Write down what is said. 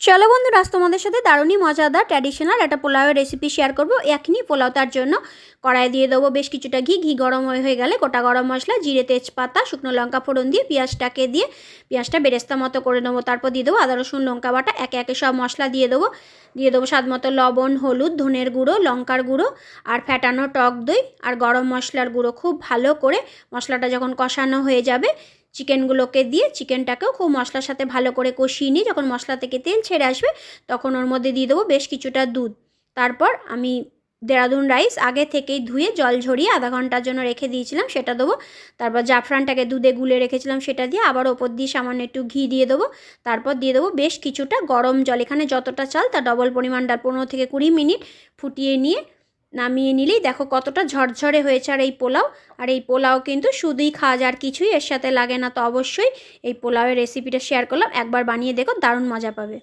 চলো বন্ধুরা তোমাদের সাথে দারুণই মজাদার ট্র্যাডিশনাল একটা পোলাওয়ের রেসিপি শেয়ার করব। এখনই পোলাও তার জন্য কড়াই দিয়ে দেবো বেশ কিছুটা ঘি। ঘি গরম হয়ে হয়ে গেলে গোটা গরম মশলা, জিরে, তেজপাতা, শুকনো লঙ্কা ফোড়ন দিয়ে পেঁয়াজটাকে দিয়ে পেঁয়াজটা বেরেস্তা মতো করে নেব। তারপর দিয়ে দেবো আদা, রসুন, লঙ্কা বাটা, একে একে সব মশলা দিয়ে দেবো। দিয়ে দেবো স্বাদ মতো লবণ, হলুদ, ধনের গুঁড়ো, লঙ্কার গুঁড়ো আর ফ্যাটানো টক দই আর গরম মশলার গুঁড়ো। খুব ভালো করে মশলাটা যখন কষানো হয়ে যাবে চিকেনগুলোকে দিয়ে চিকেনটাকেও খুব মশলার সাথে ভালো করে কষিয়ে নিয়ে যখন মশলা থেকে তেল ছেড়ে আসবে, তখন ওর মধ্যে দিয়ে দেবো বেশ কিছুটা দুধ। তারপর আমি দেরাদুন রাইস আগে থেকেই ধুয়ে জল ঝরিয়ে আধা ঘণ্টার জন্য রেখে দিয়েছিলাম, সেটা দেবো। তারপর জাফরানটাকে দুধে গুলে রেখেছিলাম, সেটা দিয়ে আবার ওপর দিয়ে সামান্য একটু ঘি দিয়ে দেবো। তারপর দিয়ে দেবো বেশ কিছুটা গরম জল, এখানে যতটা চাল তার ডবল পরিমাণ ডাল পনেরো থেকে কুড়ি মিনিট ফুটিয়ে নিয়ে নামিয়ে নিলেই দেখো কতটা ঝরঝরে হয়েছে আর এই পোলাও। আর এই পোলাও কিন্তু শুধুই খাওয়া যায় আর কিছুই এর সাথে লাগে না। তো অবশ্যই এই পোলাওয়ের রেসিপিটা শেয়ার করলাম। একবার বানিয়ে দেখো, দারুণ মজা পাবে।